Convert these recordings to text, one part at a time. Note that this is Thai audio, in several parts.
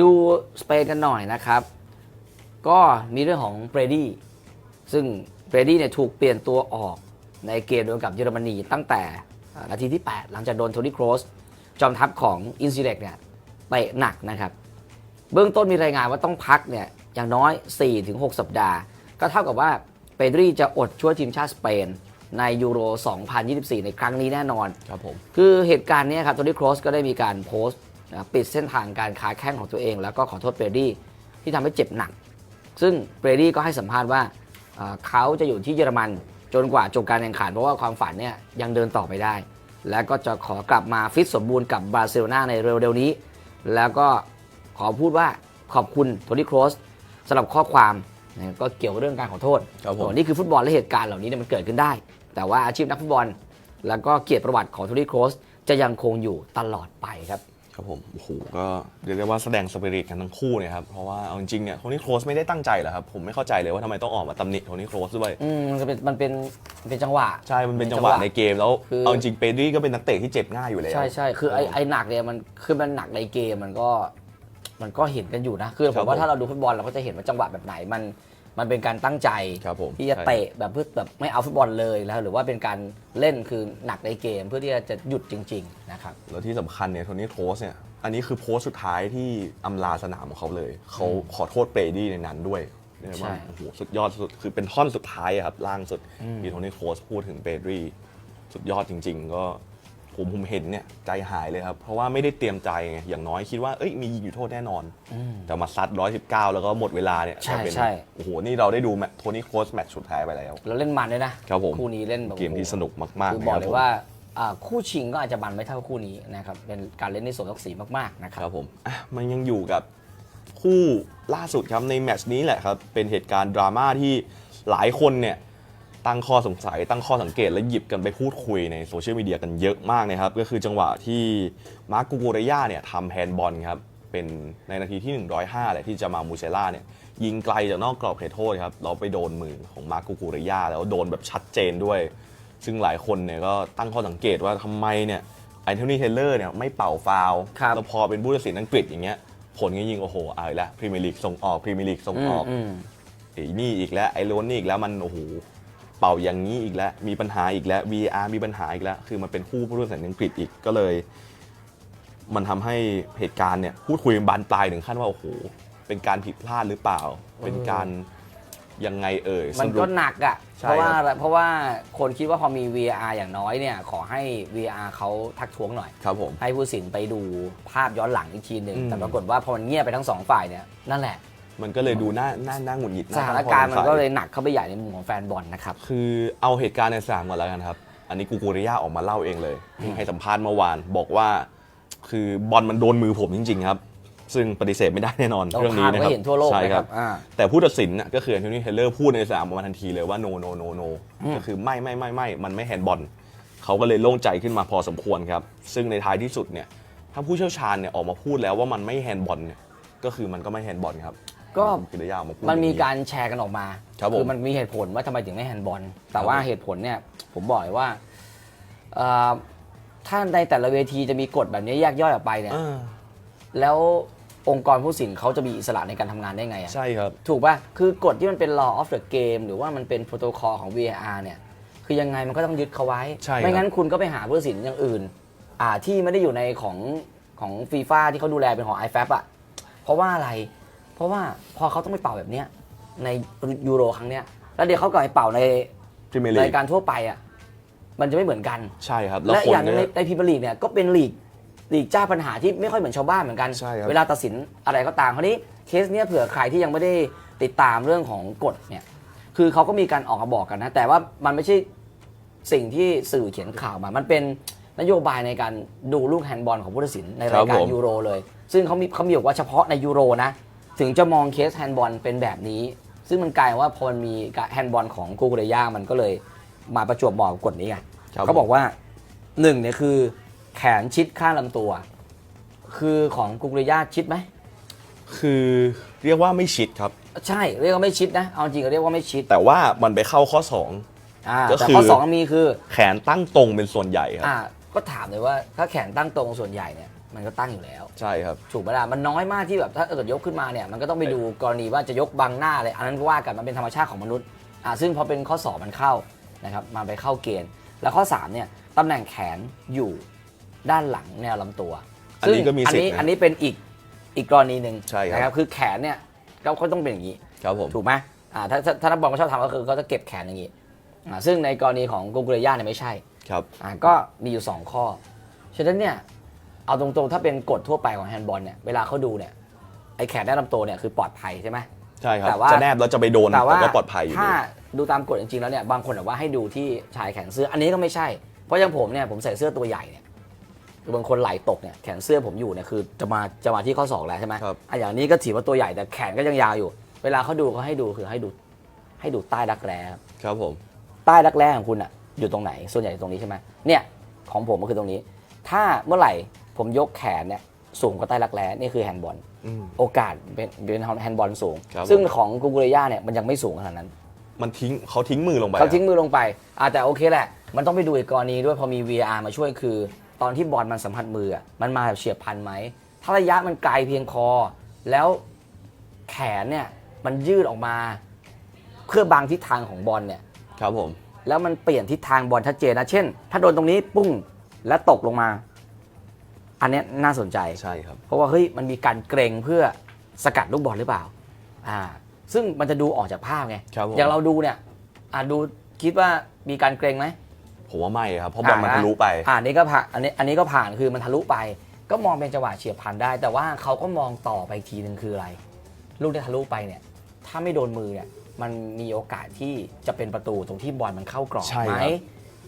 ดูสเปนกันหน่อยนะครับ ก็มีเรื่องของเบรดี้ซึ่งเบรดี้เนี่ยถูกเปลี่ยนตัวออกในเกมโดนกับเยอรมนีตั้งแต่อ่านาทีที่ 8 หลังจากโดนโทนี่โครสจอมทัพของอินซิเล็กเนี่ยเตะหนักนะครับ เบื้องต้นมีรายงานว่าต้องพักเนี่ยอย่างน้อย 4-6 สัปดาห์ ก็เท่ากับว่าเปดรีจะอดช่วยทีมชาติสเปนในยูโร 2024 ในครั้งนี้แน่นอน ครับผม คือเหตุการณ์เนี้ยครับโทนี่โครสก็ได้มีการโพสต์ นะปิดเส้นทางการค้าแข้งของตัวเอง แล้วก็ขอโทษเบรดี้ที่ทำให้เจ็บหนัก ซึ่งเบรดี้ก็ให้สัมภาษณ์ว่าเอ่อเขาจะอยู่ที่เยอรมันจนกว่าจบการแข่งขันเพราะว่าความฝันเนี่ยยังเดินต่อไปได้ แล้วก็จะขอกลับมาฟิตสมบูรณ์กับบาร์เซโลนาในเร็วๆนี้ แล้วก็ขอพูดว่าขอบคุณโทนี่โครสสำหรับข้อความนะก็เกี่ยวกับเรื่องการขอโทษครับผมโอ้นี่คือฟุตบอลและเหตุการณ์เหล่านี้เนี่ยมันเกิดขึ้นได้ แต่ว่าอาชีพนักฟุตบอล แล้วก็เกียรติประวัติของโทนี่โครสจะยังคงอยู่ตลอดไปครับ ครับผมโอ้โหก็เรียกได้ว่าแสดงสปิริตกันทั้งคู่เนี่ยครับเพราะว่าเอาจริงๆเนี่ยโทนี่โครสไม่ได้ตั้งใจเหรอครับผมไม่เข้าใจเลยว่าทำไมต้องออกมาตำหนิโทนี่โครสด้วยอืมมันเป็นมันเป็นมันเป็นจังหวะ ใช่มันเป็นจังหวะในเกมแล้วคือ เอาจริงเปดรี่ก็เป็นนักเตะที่เจ็บง่ายอยู่แล้ว ใช่ใช่คือไอ้ไอ้หนักเนี่ยมันคือมันหนักในเกมมันก็มันก็เห็นกันอยู่นะ คือคผรับมว่าผม ถ้าเราดูฟุตบอลเราก็จะเห็นว่าจังหวะแบบไหนมัน มันเป็นการตั้งใจครับผมที่จะใช่เตะแบบเพื่อแบบไม่เอาฟุตบอลเลยแล้วหรือว่าเป็นการเล่นคือหนักในเกมเพื่อที่จะหยุดจริงๆนะครับแล้วที่สำคัญเนี่ยโทนี่โครสเนี่ยอันนี้คือโพสต์สุดท้ายที่อำลาสนามของเขาเลย เขาขอโทษเปรดี้ในนั้นด้วยเรียกใช่ว่าโอ้โหสุดยอดสุดคือเป็นท่อนสุดท้ายอะครับล่างสุดที่โทนี่โครสพูดถึงเปรดี้สุดยอดจริง ๆ ก็ ผมผมเห็นเนี่ยใจหายเลยครับ เพราะว่าไม่ได้เตรียมใจไงอย่างน้อยคิดว่าเอ้ยมียิงอยู่โทษแน่นอน แต่มาซัด 119 แล้วก็หมดเวลาเนี่ยใช่กลายเป็นใช่ โอ้โหนี่เราได้ดูแมตช์โทนี่โครสแมตช์สุดท้ายไปแล้วแล้วเล่นมันด้วยนะครับผม คู่นี้เล่นแบบเกมที่สนุกมากๆคือบอกนะเลครัยบว่าอ่าคู่ชิงก็อาจจะมันไม่เท่าคู่นี้นะครับเป็นการเล่นที่สมศักดิ์ศรีมากๆนะคครัรับบผมอะมันยังอยู่กับคู่ล่าสุดครับในแมตช์นี้แหละครับเป็นเหตุการณ์ดราม่าที่หลายคนเนี่ย ตั้งข้อสงสัย ตั้งข้อสังเกตและหยิบกันไปพูดคุยในโซเชียลมีเดียกันเยอะมากนะครับ ก็คือจังหวะที่มาร์กกูโกเรย่าเนี่ยทำแฮนด์บอลครับ เป็นในนาทีที่ 105แหละที่จะมามูเซล่าเนี่ยยิงไกลจากนอกกรอบเขตโทษครับเราไปโดนมือของมาร์กกูโกเรย่าแล้วโดนแบบชัดเจนด้วย ซึ่งหลายคนเนี่ยก็ตั้งข้อสังเกตว่าทำไมเนี่ยไอเทนี่เทเลอร์เนี่ยไม่เป่าฟาวล์ครับแล้วพอเป็นผู้ตัดสินอังกฤษอย่างเงี้ยผลก็ยิงโอ้โหเอาอีกแล้วพรีเมียร์ลีกส่งออกพรีเมียร์ลีกส่งออกอืมไอ้นี่อีกแล้วไอ้โรนนี่อีกแล้วมันโอ้โห เป่าอย่างนี้อีกแล้ว มีปัญหาอีกแล้ว VR มีปัญหาอีกแล้ว คือมันเป็นคู่ผู้ตัดสินอังกฤษอีกก็เลย มันทำให้เหตุการณ์เนี่ยพูดคุยกันบานปลายถึงขั้นว่าโอ้โหเป็นการผิดพลาดหรือเปล่า เป็นการยังไงเอ่ยมันสรุก็ปหนักอะใช่เพราะว่าครับเพราะว่าคนคิดว่าพอมี VR อย่างน้อยเนี่ยขอให้ VR เขาทักท้วงหน่อยครับผมให้ผู้สินไปดูภาพย้อนหลังอีกทีหนึ่งอืมแต่ปรากฏว่าพอมันเงียบไปทั้งสองฝ่ายเนี่ยนั่นแหละ มันก็เลยดูน่าน่าน่าหงุดหงิดสน่ถานตั้งข้อการณ์สมังนสัยก็เลยหนักเข้าไปใหญ่ในมุมของแฟนบอลนะครับ คือเอาเหตุการณ์ในสนามก่อนแล้วกันครับ อันนี้กูกูริยาออกมาเล่าเองเลย ให้สัมภาษณ์เมื่อวานบอกว่า คือบอลมันโดนมือผมจริง ๆ ครับ ซึ่งปฏิเสธไม่ได้แน่นอนเราเรื่องนี้ภาพนะคก็รับเห็นทั่วโลกใช่นะคครัรับบอ่าแต่ผู้ตัดสินน่ะก็คือแอนโทนีเทเลอร์พูดในสนามออกมาทันทีเลยว่า no no no no no ก็คือไม่ไม่ไม่ไม่มันไม่แฮนด์บอลเขาก็เลยโล่งใจขึ้นมาพอสมควรครับ ซึ่งในท้ายที่สุดเนี่ยถ้าผู้เชี่ยวชาญเนี่ยออกมาพูดแล้วว่ามันไม่แฮนด์บอลเนี่ยก็คือมันก็ไม่แฮนด์บอลครับ ก็กูริยาออกมาพูด มันมีอย่งนี้การแชร์กันออกมาครับผมอมันมีเหตุผลว่าทำไมถึงไม่แฮนด์บอล แต่ว่าครับผมเหตุผลเนี่ย ผมบอกเลยว่าเอ่อถ้าในแต่ละเวทีจะมีกฎแบบนี้แยกย่อยออกไปเนี่ย อ่าแล้วองค์กรผู้สินเขาจะมีอิสระในการทำงานได้ไงอะ ใช่ครับ ถูกป่ะ คือกฎที่มันเป็น law of the game หรือว่ามันเป็นโปรโตคอลของ VAR เนี่ย คือยังไงมันก็ต้องยึดเขาไว้ ใช่ครับไม่งั้นคุณก็ไปหาผู้ตัดสินอย่างอื่น อ่าที่ไม่ได้อยู่ในของของฟีฟ่าที่เขาดูแลเป็นของ IFAB อะ เพราะว่าอะไรเพ ราะว่าพอเขาต้องไปเป่าแบบเนี้ยในยูโรครั้งเนี้ยแล้วเดี๋ยวเขาก็ไปเป่าในพรีเมียร์ลีรากยการทั่วไปอะมันจะไม่เหมือนกัน ใช่ครับแล้วและคอนย่างหนึงก็ในในพรีเมียร์ลีกเนี่ยก็เป็นลีกลีกเจ้าปัญหาที่ไม่ค่อยเหมือนชาวบ้านเหมือนกัน ใช่ครับ เวลาตัดสินอะไรก็ตามคราวนี้เคสเนี้ยเผื่อใครที่ยังไม่ได้ติดตามเรื่องของกฎเนี่ยคือเขาก็มีการออกมาบอกกันนะ แต่ว่ามันไม่ใช่สิ่งที่สื่อเขียนข่าวมา มันเป็นนโยบายในการดูลูกแฮนด์บอลของผู้ตัดสินในรายการครับผม ยูโรเลย ซึ่งเขามีเขามีบอกว่าเฉพาะในยูโรนะ ถึงจะมองเคสแฮนด์บอลเป็นแบบนี้ ซึ่งมันกลายว่าพอมันมีการแฮนด์บอลของกูกุเรย่ามันก็เลยมาประจวบเหมาะกับกฎนี้ไงครับเขาบอกว่าหนึ่งเนี่ยคือแขนชิดข้างลำตัว คือของกุกุเรย่าชิดไหม คือเรียกว่าไม่ชิดครับ ใช่เรียกว่าไม่ชิดนะ เอาจริงก็เรียกว่าไม่ชิดแต่ว่ามันไปเข้าข้ออ่าก็แต่คือ ข้อสองมีคือ2แขนตั้งตรงเป็นส่วนใหญ่ครับ อ่าก็ถามเลยว่าถ้าแขนตั้งตรงส่วนใหญ่เนี่ย มันก็ตั้งอยู่แล้ว ใช่ครับ ถูกไหมล่ะมันน้อยมากที่แบบถ้าเกิดยกขึ้นมาเนี่ยมันก็ต้องไปดูกรณีว่าจะยกบังหน้าเลยอันนั้นก็ว่ากันมันเป็นธรรมชาติของมนุษย์อ่าซึ่งพอเป็นข้อสอบมันเข้านะครับมาไปเข้าเกณฑ์ แล้วข้อ3เนี่ยตำแหน่งแขนอยู่ด้านหลังแนวลำตัวอันนี้ก็มีอันสิทธิ์นี้นะอันนี้เป็นอีกอีกกรณีหนึ่งใช่ครับ นะครับคือแขนเนี่ยเราก็ต้องเป็นอย่างนี้ ครับผม ถูกไหมอ่าถ้าถ้าถ้านักบอลเขาชอบทำก็คือเขาจะเก็บแขนอย่างนี้อ่าซึ่งในกรณีของกุกุเรย่าเนี่ยไม่ใช่ครับ อ่าก็มีอยู่ 2 ข้อ ฉะนั้นเนี่ย เอาตรงๆ ถ้าเป็นกฎทั่วไปของแฮนด์บอลเนี่ยเวลาเขาดูเนี่ยไอ้แขนด้านลำตัวเนี่ยคือปลอดภัยใช่ไหม ใช่ครับ แต่ว่า จะแนบแล้วจะไปโดนแต่ว่าก็ปลอดภัยอยู่ถ้าดีดูตามกฎจริงๆแล้วเนี่ยบางคนบอกว่าให้ดูที่ชายแขนเสื้ออันนี้ก็ไม่ใช่ เพราะอย่างผมเนี่ยผมใส่เสื้อตัวใหญ่เนี่ยคือบางคนไหลตกเนี่ยแขนเสื้อผมอยู่เนี่ยคือจะมาจะมาที่ข้อศอกแล้วใช่ไหมครับ อะอย่างนี้ก็ถือว่าตัวใหญ่แต่แขนก็ยังยาวอยู่ เวลาเขาดูเขาให้ดูคือให้ดูให้ดูใต้รักแร้ครับ ครับผม ใต้รักแร้ของคุณอะอยู่ตรงไหน ส่วนใหญ่ตรงนี้ใช่ไหมเนี่ยของผมก็คือตรงนี้ ถ้าเมื่อไหร่ ผมยกแขนเนี่ยสูงกว่าใต้รักแร้นี่คือแฮนด์บอลอืม โอกาสเป็นเป็นแฮนด์บอลสูง ครับซึ่งของกูกูเรย่าเนี่ยมันยังไม่สูงขนาดนั้น มันทิ้งเขาทิ้งมือลงไปเขาทิ้งมือลงไปอ่าแต่โอเคแหละ มันต้องไปดูอีกกรณีด้วยพอมี VR มาช่วยคือ ตอนที่บอลมันสัมผัสมืออะมันมาแบบเฉียบพลันไหม ถ้าระยะมันไกลเพียงพอ แล้วแขนเนี่ยมันยืดออกมาเพื่อบังทิศทางของบอลเนี่ย ครับผม แล้วมันเปลี่ยนทิศทางบอลชัดเจนนะ เช่น ถ้าโดนตรงนี้ปุ้งแล้วตกลงมา อันเนี้ยน่าสนใจ ใช่ครับ เพราะว่าเฮ้ยมันมีการเกรงเพื่อสกัดลูกบอลหรือเปล่า อ่า ซึ่งมันจะดูออกจากภาพไง ครับผม อย่างเราดูเนี่ยอ่าดูคิดว่ามีการเกรงไหมผมว่าไม่ครับเพราะบอลมันทะลุไป อ่าอันนี้ก็ผ่านอันนี้อันนี้ก็ผ่านคือมันทะลุไป ก็มองเป็นจังหวะเฉียบพลันได้ แต่ว่าเขาก็มองต่อไปอีกทีหนึ่งคืออะไร ลูกที่ทะลุไปเนี่ย ถ้าไม่โดนมือเนี่ย มันมีโอกาสที่จะเป็นประตูตรงที่บอลมันเข้ากรอบใช่ไหมครับ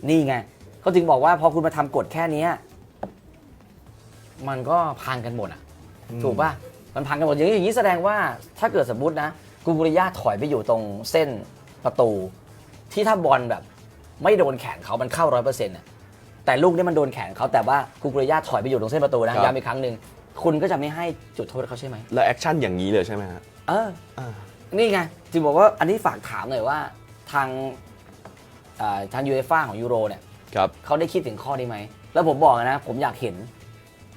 นี่ไงเขาถึงบอกว่าพอคุณมาทำกฎแค่เนี้ย มันก็พังกันหมดอะ ถูกป่ะ มันพังกันหมดอย่างนี้อย่างนี้แสดงว่าถ้าเกิดสมมตินะกูกุริยาถอยไปอยู่ตรงเส้นประตู ที่ถ้าบอลแบบ ไม่โดนแขนเขามันเข้าร้อยเปอร์เซ็นต์ะแต่ลูกนี้มันโดนแขนเขาแต่ว่ากูกุริยาถอยไปอยู่ตรงเส้นประตูนะครับ ย้ำอีกครั้งหนึ่งคุณก็จะไม่ให้จุดโทษเขาใช่ไหมแล้วแอคชั่นอย่างนี้เลยใช่ไหมฮะเออ อ่านี่ไงจึงบอกว่าอันนี้ฝากถามหน่อยว่าทางอ่าทางยูเอฟ่าของยูโรเนี่ย ครับ เขาได้คิดถึงข้อนี้ไหม แล้วผมบอกนะ ผมอยากเห็น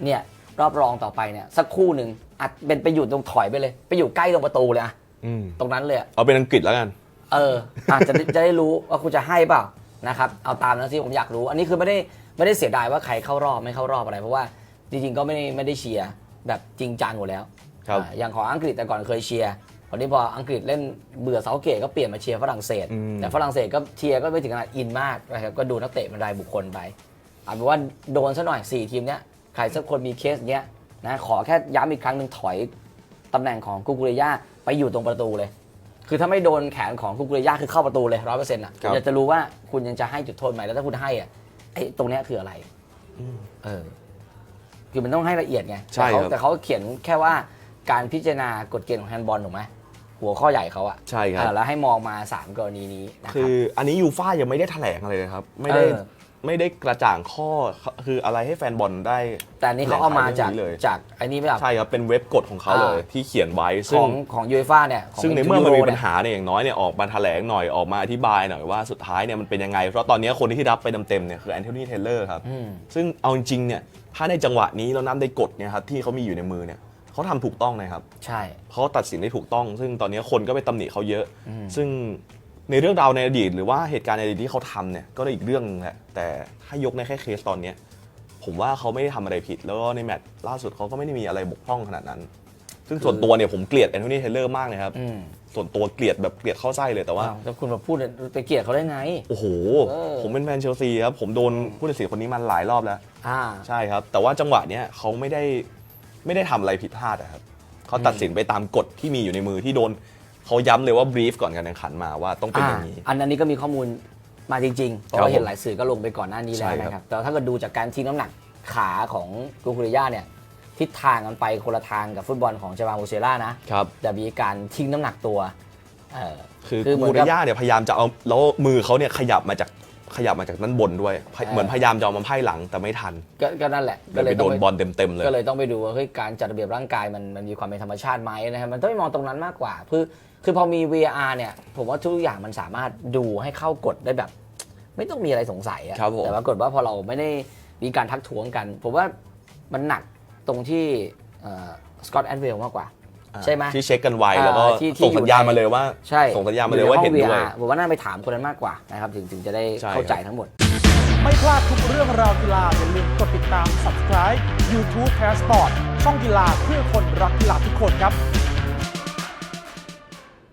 เนี่ยรอบรองต่อไปเนี่ยสักคู่หนึ่งอาจเป็นไปอยู่ตรงถอยไปเลย ไปอยู่ใกล้ตรงประตูเลยอะอืมตรงนั้นเลยอะเอาเป็นอังกฤษแล้วกัน เอออาจจะจะได้รู้ว่าคุณจะให้เปล่านะครับเอาตามนั้นสิผมอยากรู้ อันนี้คือไม่ได้ไม่ได้เสียดายว่าใครเข้ารอบไม่เข้ารอบอะไร เพราะว่าจริงๆก็ไม่ได้ไม่ได้เชียร์แบบจริงจังอยู่แล้วครับ อ่าอย่างของอังกฤษแต่ก่อนเคยเชียร์ตอนนี้พออังกฤษเล่นเบื่อเซาเกตก็เปลี่ยนมาเชียร์ฝรั่งเศส อืม แต่ฝรั่งเศสก็เชียร์ก็ไม่ถึงขนาดอินมากนะครับก็ดูนักเตะเป็นรายบุคคลไปเอาเป็นว่าโดนซะหน่อย4ทีมเนี้ย ใครสักคนมีเคสเนี้ยนะขอแค่ย้ำอีกครั้งหนึ่งถอยตำแหน่งของกุกุเรย่าไปอยู่ตรงประตูเลย คือถ้าไม่โดนแขนของกุกุเรย่าคือเข้าประตูเลยร้อยเปอร์เซ็นต์อะครับอยากจะรู้ว่าคุณยังจะให้จุดโทษไหมแล้วถ้าคุณให้อะไอ้ตรงเนี้ยคืออะไรเออคือมันต้องให้ละเอียดไงใช่แต่เขาครับแต่เขาเขียนแค่ว่าการพิจารณากฎเกณฑ์ของแฮนด์บอลถูกไหมหัวข้อใหญ่เขาอะใช่ครับเออแล้วให้มองมาสามกรณีนี้นะคคืรับออันนี้ยูฟ่ายังไม่ได้แถลงอะไรเลยครับ ไม่ได้เออ ไม่ได้กระจ่างข้อคืออะไรให้แฟนบอลได้ แต่อันนี้เขาเอามาจากแหล่งข่าวเรื่องนี้เลย จากไอ้นี่ไม่แบบใช่ครับ เป็นเว็บกฎของเขาเลย อ่า ที่เขียนไว้ขซึ่งองของยูเอฟ่าเนี่ยขงซึ่งในเมื่อมันมียูโรปัญหาเนี่ยอย่างน้อยเนี่ยออกมาแถลงหน่อยออกมาอธิบายหน่อยว่าสุดท้ายเนี่ยมันเป็นยังไง เพราะตอนนี้คนที่รับไปเต็มๆเนี่ยคือแอนโทนีเทเลอร์ครับ อืม ซึ่งเอาจริงๆเนี่ยถ้าในจังหวะนี้เรานับได้กฎเนี่ยครับที่เขามีอยู่ในมือเนี่ยเขาทำถูกต้องนะครับ ใช่ เขาตัดสินได้ถูกต้อง ซึ่งตอนนี้คนก็ไปตำหนิเขาเยอะอืมซึ่ง ในเรื่องราวในอดีตหรือว่าเหตุการณ์ในอดีตที่เขาทำเนี่ยก็ได้อีกเรื่องหนึงแหละแต่ถ้ายกในแค่เคสตอนเนี้ยผมว่าเขาไม่ได้ทำอะไรผิด แล้วก็ในแมตช์ล่าสุดเขาก็ไม่ได้มีอะไรบกพร่องขนาดนั้น ซึ่งส่วนตัวเนี่ยผมเกลียดแอนโทนีเทเลอร์มากเลยครับ อืมส่วนตัวเกลียดแบบเกลียดเข้าไส้เลยแต่ว่า อ้าวแล้วคุณมาพูดไปเกลียดเขาได้ไง โอ้โห เออ ผมเป็นแฟนเชลซีครับ ผมโดนผู้ตัดสินคนนี้มันหลายรอบแล้ว อ่า ใช่ครับ แต่ว่าจังหวะเนี้ยเขาไม่ได้ไม่ได้ทำอะไรผิดพลาดอะครับเขาตัดสินไปตามกฎที่มีอยู่ในมือที่โดน เขาย้ำเลยว่าบรีฟก่อนการแข่งขันมาว่าต้องเป็นอย่างนี้ อันนั้นนี้ก็มีข้อมูลมาจริงๆ เพราะครับว่าเห็ผนมหลายสื่อก็ลงไปก่อนหน้านี้แล้วใช่ครับ นะครับ แต่ถ้าเกิดดูจากการทิ้งน้ำหนักขาของกูกุริยาเนี่ยทิศทางมันไปคนละทางกับฟุตบอลของเจามาโมเซล่านะครับ แต่มีการทิ้งน้ำหนักตัวเออคือคือเหมืมูอนริกับยาเนี่ยพยายามจะเอาแล้วมือเขาเนี่ยขยับมาจากขยับมาจากด้านบนด้วยพยอ่าเหมือนพยายามจะเอามาไพ่หลังแต่ไม่ทันก็ก็นั่นแหละเลยไปโดนบอลเต็มๆเลย ก็เลยต้องไปดูว่าเฮ้ยการจัดระเบียบร่างกายมันมันมีความเป็นธรรมชาติไหมนะครับมันต้องไปมองตรงนั้นมากกว่าคือ คือพอมี VR เนี่ย ผมว่าทุกอย่างมันสามารถดูให้เข้ากฎได้แบบ ไม่ต้องมีอะไรสงสัยอะครับผม แต่ปรากฏว่าพอเราไม่ได้มีการทักท้วงกัน ผมว่ามันหนักตรงที่สกอตแอนเวลมากกว่า ใช่ไหม ที่เช็คกันไวแล้วก็อ่าที่ที่ส่งสัญญาณมาเลยว่าใช่ส่งสัญญาณมาเลยว่าเห็นด้วยอให้อง VR ผมว่าน่าไปถามคนนั้นมากกว่านะครับถึงถึงจะได้ใช่เข้าใจครับทั้งหมด ไม่พลาดทุกเรื่องราวกีฬาอย่าลืมกดติดตาม subscribe YouTube Passport ช่องกีฬาเพื่อคนรักกีฬาทุกคนครับ